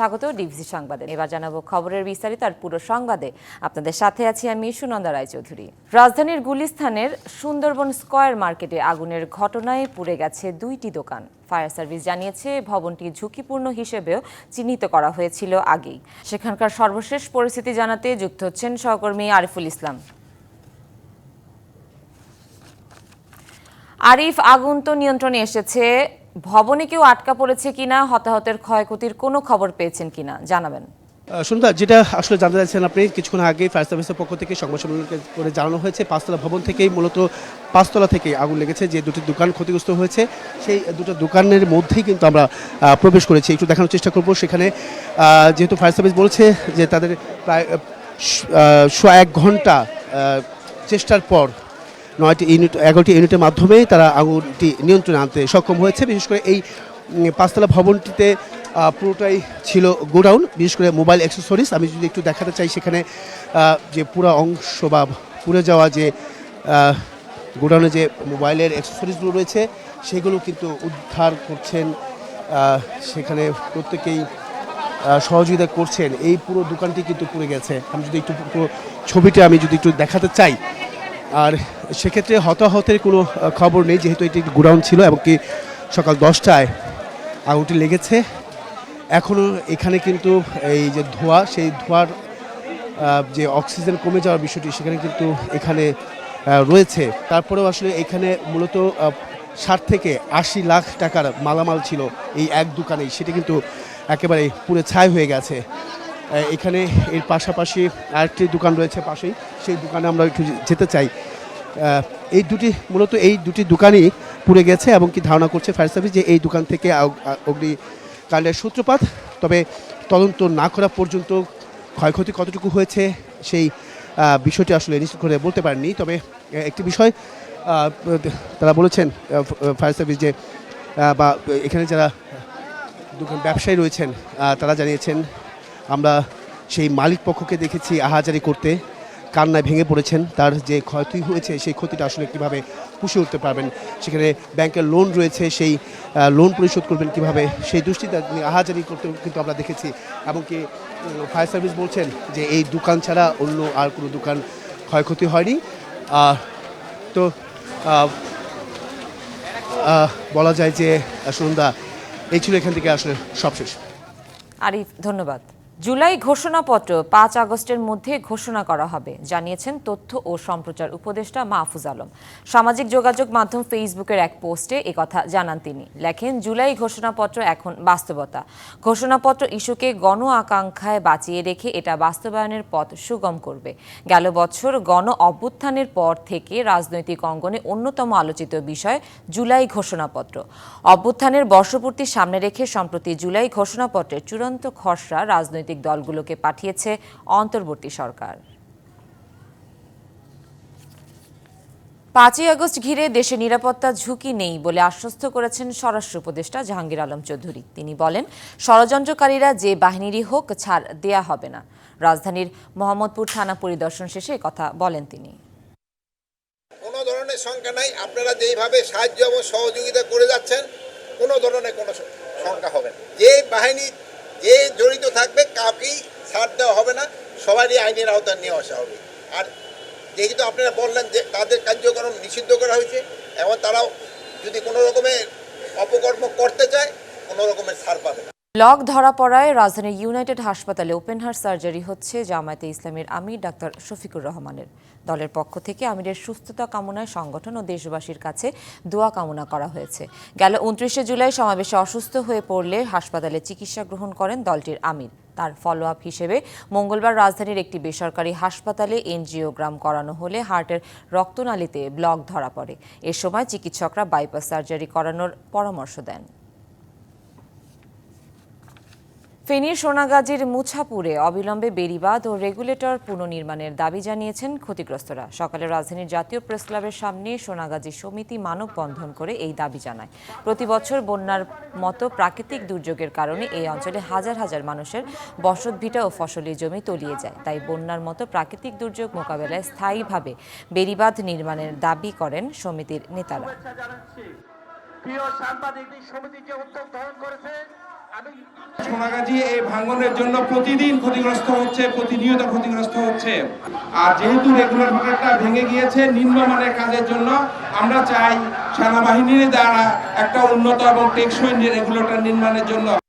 স্বাগত ডিভিসি সংবাদে। এবার জানাব খবরের বিস্তারিত আর পুরো সংবাদে। আপনাদের সাথে আছি আমি সুনন্দা রায়চৌধুরী। রাজধানীর গুলিস্থানের সুন্দরবন স্কয়ার মার্কেটে আগুনের ঘটনায় পুড়ে গেছে দুইটি দোকান। ফায়ার সার্ভিস জানিয়েছে, ভবনটি ঝুঁকিপূর্ণ হিসেবেও চিহ্নিত করা হয়েছিল আগেই। সেখানকার সর্বশেষ পরিস্থিতি জানাতে যুক্ত হচ্ছেন সহকর্মী আরিফুল ইসলাম। আরিফ, আগুন তো নিয়ন্ত্রণে এসেছে। ভবনে কেউ আটকা পড়েছে কিনা, হতাহতের ক্ষয়ক্ষতির কোনো খবর পেয়েছেন কিনা, জানাবেন। শুনতা যেটা আসলে জানতে চাইছেন আপনি, কিছুক্ষণ আগে ফায়ার সার্ভিসের পক্ষ থেকে সংবাদ সম্মেলন করে জানানো হয়েছে, পাঁচতলা ভবন থেকেই মূলত পাঁচতলা থেকে আগুন লেগেছে, যে দুটি দোকান ক্ষতিগ্রস্ত হয়েছে, সেই দুটো দোকানের মধ্যেই কিন্তু আমরা প্রবেশ করেছি। একটু দেখানোর চেষ্টা করব সেখানে যেহেতু ফায়ার সার্ভিস বলছে যে তাদের প্রায় সোয়া এক ঘণ্টা চেষ্টার পর নয়টি ইউনিট, এগারোটি ইউনিটের মাধ্যমে তারা আগুনটি নিয়ন্ত্রণে আনতে সক্ষম হয়েছে। বিশেষ করে এই পাঁচতলা ভবনটিতে পুরোটাই ছিল গোডাউন। বিশেষ করে মোবাইল অ্যাক্সেসরিজ। আমি যদি একটু দেখাতে চাই সেখানে যে পুরো অংশ বা পুড়ে যাওয়া যে গোডাউনে যে মোবাইলের অ্যাক্সেসরিজগুলো রয়েছে, সেগুলো কিন্তু উদ্ধার করছেন সেখানে প্রত্যেকেই সহযোগিতা করছেন। এই পুরো দোকানটি কিন্তু পুড়ে গেছে। আমি যদি একটু পুরো ছবিটা আমি যদি একটু দেখাতে চাই আর সেক্ষেত্রে হতাহতের কোনো খবর নেই, যেহেতু এটি একটি গোডাউন ছিল এবং কি সকাল দশটায় আগুনটি লেগেছে। এখনও এখানে কিন্তু এই যে ধোঁয়া, সেই ধোঁয়ার যে অক্সিজেন কমে যাওয়ার বিষয়টি সেখানে কিন্তু এখানে রয়েছে। তারপরেও আসলে এখানে মূলত ষাট থেকে আশি লাখ টাকার মালামাল ছিল এই এক দোকানেই। সেটি কিন্তু একেবারে পুরো ছাই হয়ে গেছে। এখানে এর পাশাপাশি আরেকটি দোকান রয়েছে পাশেই। সেই দোকানে আমরা একটু যেতে চাই। এই দুটি মূলত এই দুটি দোকানই পুড়ে গেছে এবং কি ধারণা করছে ফায়ার সার্ভিস যে এই দোকান থেকে অগ্নিকাণ্ডের সূত্রপাত। তবে তদন্ত না করা পর্যন্ত ক্ষয়ক্ষতি কতটুকু হয়েছে সেই বিষয়টি আসলে নিশ্চিত করে বলতে পারেননি। তবে একটি বিষয় তারা বলেছেন ফায়ার সার্ভিস যে বা এখানে যারা দোকান ব্যবসায়ী রয়েছেন তারা জানিয়েছেন আমরা সেই মালিক পক্ষকে দেখেছি আহাজারি করতে, কান্নায় ভেঙে পড়েছেন, তার যে ক্ষতি হয়েছে সেই ক্ষতিটা আসলে কীভাবে পুষে উঠতে পারবেন, সেখানে ব্যাংকের লোন রয়েছে, সেই লোন পরিশোধ করবেন কীভাবে, সেই দুশ্চিন্তা আহাজারি করতে কিন্তু আমরা দেখেছি, এমনকি ফায়ার সার্ভিস বলছেন যে এই দোকান ছাড়া অন্য আর কোনো দোকান ক্ষয়ক্ষতি হয়নি তো বলা যায় যে সুনন্দা, এই ছিল এখান থেকে আসলে সবশেষ। আরিফ, ধন্যবাদ। জুলাই ঘোষণাপত্র পাঁচ আগস্টের মধ্যে ঘোষণা করা হবে, জানিয়েছেন তথ্য ও সম্প্রচার উপদেষ্টা মাহফুজ আলম। সামাজিক যোগাযোগ মাধ্যম ফেসবুকের এক পোস্টে একথা জানান তিনি। লেখেন, জুলাই ঘোষণাপত্র এখন বাস্তবতা। ঘোষণাপত্র ইস্যুকে গণ আকাঙ্ক্ষায় বাঁচিয়ে রেখে এটা বাস্তবায়নের পথ সুগম করবে। গেল বছর গণ অভ্যুত্থানের পর থেকে রাজনৈতিক অঙ্গনে অন্যতম আলোচিত বিষয় জুলাই ঘোষণাপত্র। অভ্যুত্থানের বর্ষপূর্তি সামনে রেখে সম্প্রতি জুলাই ঘোষণাপত্রের চূড়ান্ত খসড়া রাজনৈতিক দলগুলোকে পাঠিয়েছে অন্তর্বর্তী সরকার। পাঁচই আগস্ট ঘিরে দেশে নিরাপত্তা ঝুঁকি নেই বলে আশ্বস্ত করেছেন স্বরাষ্ট্র উপদেষ্টা জাহাঙ্গীর আলম চৌধুরী। তিনি বলেন, ষড়যন্ত্রকারীরা যে বাহিনীরই হোক ছাড় দেয়া হবে না। রাজধানীর মোহাম্মদপুর থানা পরিদর্শন শেষে কথা বলেন তিনি। কোনো ধরনের শঙ্কা নাই, আপনারা যেইভাবে সাহায্য এবং সহযোগিতা করে যাচ্ছেন, কোনো ধরনের কোনো শঙ্কা হবে যে বাহিনী যে জড়িত থাকবে কাউকেই ছাড় দেওয়া হবে না, সবারই আইনের আওতায় নিয়ে আসা হবে। আর যেহেতু আপনারা বললেন যে তাদের কার্যক্রম নিষিদ্ধ করা হয়েছে, এবং তারাও যদি কোনো রকমের অপকর্ম করতে চায়, কোনো রকমের ছাড় পাবে না। ব্লক ধরা পড়ায় রাজধানীর ইউনাইটেড হাসপাতালে ওপেন হার্ট সার্জারি হচ্ছে জামায়াতে ইসলামের আমির ডাক্তার শফিকুর রহমানের। দলের পক্ষ থেকে আমিরের সুস্থতা কামনায় সংগঠন ও দেশবাসীর কাছে দোয়া কামনা করা হয়েছে। গেল উনত্রিশে জুলাই সমাবেশে অসুস্থ হয়ে পড়লে হাসপাতালে চিকিৎসা গ্রহণ করেন দলটির আমির। তার ফলো আপ হিসেবে মঙ্গলবার রাজধানীর একটি বেসরকারি হাসপাতালে এনজিওগ্রাম করানো হলে হার্টের রক্তনালীতে ব্লক ধরা পড়ে। এ সময় চিকিৎসকরা বাইপাস সার্জারি করানোর পরামর্শ দেন। ফেনীর সোনাগাজীর মুছাপুরে অবিলম্বে বেড়িবাঁধ ও রেগুলেটর পুনর্নির্মাণের দাবি জানিয়েছেন ক্ষতিগ্রস্তরা। সকালে রাজধানীর জাতীয় প্রেস ক্লাবের সামনে সোনাগাজী সমিতি মানববন্ধন করে এই দাবি জানায়। প্রতি বছর বন্যার মতো প্রাকৃতিক দুর্যোগের কারণে এই অঞ্চলে হাজার হাজার মানুষের বসতভিটা ও ফসলি জমি তলিয়ে যায়। তাই বন্যার মতো প্রাকৃতিক দুর্যোগ মোকাবেলায় স্থায়ীভাবে বেড়িবাঁধ নির্মাণের দাবি করেন সমিতির নেতারা। প্রিয় সাংবাদিক উদ্যোগ গ্রহণ করেছে সোনাগাজী এই ভাঙনের জন্য প্রতিদিন ক্ষতিগ্রস্ত হচ্ছে, প্রতিনিয়ত ক্ষতিগ্রস্ত হচ্ছে। আর যেহেতু রেগুলেটরটা ভেঙে গিয়েছে, নিম্নমানের কাজের জন্য আমরা চাই সেনাবাহিনীর দ্বারা একটা উন্নত এবং টেকসই রেগুলেটর নির্মাণের জন্য